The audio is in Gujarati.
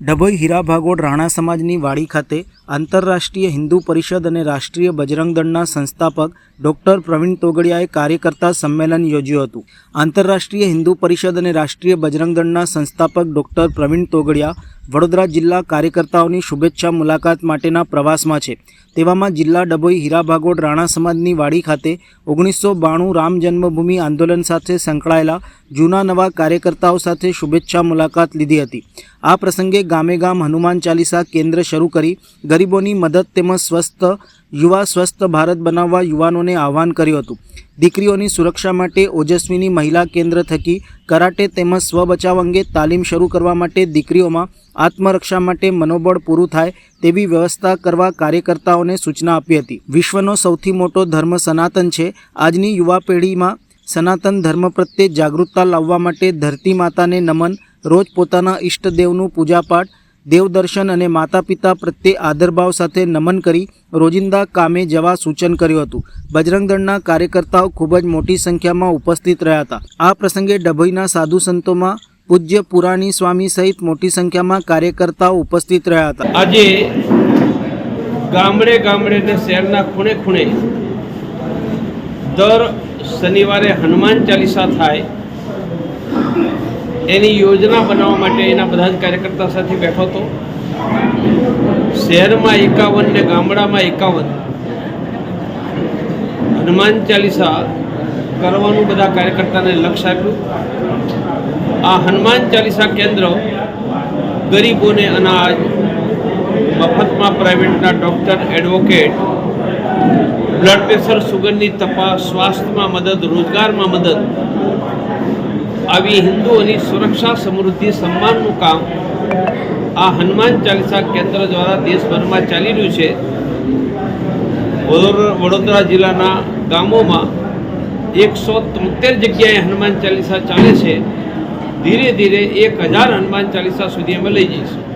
ડભોઈ હીરા ભાગોળ રાણા સમાજની વાડી ખાતે આંતરરાષ્ટ્રીય હિન્દુ પરિષદ અને રાષ્ટ્રીય બજરંગ દળના સંસ્થાપક ડૉક્ટર પ્રવીણ તોગડિયાએ કાર્યકર્તા સંમેલન યોજ્યું હતું. આંતરરાષ્ટ્રીય હિન્દુ પરિષદ અને રાષ્ટ્રીય બજરંગ દળના સંસ્થાપક ડૉક્ટર પ્રવીણ તોગડિયા વડોદરા જિલ્લા કાર્યકર્તાઓની શુભેચ્છા મુલાકાત માટેના પ્રવાસમાં છે. તેવામાં જિલ્લા ડભોઈ હીરાભાગોડ રાણા સમાજની વાડી ખાતે ઓગણીસો બાણું રામ જન્મભૂમિ આંદોલન સાથે સંકળાયેલા જૂના નવા કાર્યકર્તાઓ સાથે શુભેચ્છા મુલાકાત લીધી હતી. આ પ્રસંગે ગામે ગામ હનુમાન ચાલીસા કેન્દ્ર શરૂ કરી ગરીબોની મદદ તેમજ સ્વસ્થ યુવા સ્વસ્થ ભારત બનાવવા યુવાનોને આહવાન કર્યું હતું. દીકરીઓની સુરક્ષા માટે ઓજસ્વીની મહિલા કેન્દ્ર થકી કરાટે તેમજ સ્વબચાવ અંગે તાલીમ શરૂ કરવા માટે દીકરીઓમાં આત્મરક્ષા માટે મનોબળ પૂરું થાય તેવી વ્યવસ્થા કરવા કાર્યકર્તાઓને સૂચના આપી હતી. વિશ્વનો સૌથી મોટો ધર્મ સનાતન છે. આજની યુવા પેઢીમાં સનાતન ધર્મ પ્રત્યે જાગૃતતા લાવવા માટે ધરતી માતાને નમન, રોજ પોતાના ઈષ્ટદેવનું પૂજાપાઠ, દેવદર્શન અને માતા પિતા પ્રત્યે આદરભાવ સાથે નમન કરી રોજિંદા કામે જવા સૂચન કર્યું હતું. બજરંગ દળના કાર્યકર્તાઓ ખૂબ જ મોટી સંખ્યામાં ઉપસ્થિત રહ્યા હતા. આ પ્રસંગે ડભોઈના સાધુ સંતોમાં પૂજ્ય પુરાણી સ્વામી સહિત મોટી સંખ્યામાં કાર્યકર્તાઓ ઉપસ્થિત રહ્યા હતા. આજે ગામડે ગામડે ને શહેરના ખૂણે ખૂણે દર શનિવારે હનુમાન ચાલીસા થાય એની યોજના બનાવવા માટે એના બધા જ કાર્યકર્તા સાથે બેઠો હતો. શહેરમાં એકાવન ને ગામડામાં એકાવન. હનુમાન ચાલીસા કરવાનું બધા કાર્યકર્તાને લક્ષ્ય આપ્યું. આ હનુમાન ચાલીસા કેન્દ્ર ગરીબોને અનાજ મફતમાં પ્રાઇવેટના ડૉક્ટર, એડવોકેટ, બ્લડ પ્રેશર સુગરની તપાસ, સ્વાસ્થ્યમાં મદદ, રોજગારમાં મદદ આવી હિન્દુઓની સુરક્ષા, સમૃદ્ધિ, સન્માનનું કામ આ હનુમાન ચાલીસા કેન્દ્ર દ્વારા દેશભરમાં ચાલી રહ્યું છે. વડોદરા જિલ્લાના ગામોમાં એકસો તોતેર જગ્યાએ હનુમાન ચાલીસા ચાલે છે. ધીરે ધીરે એક હજાર હનુમાન ચાલીસા સુધી અમે લઈ જઈશું.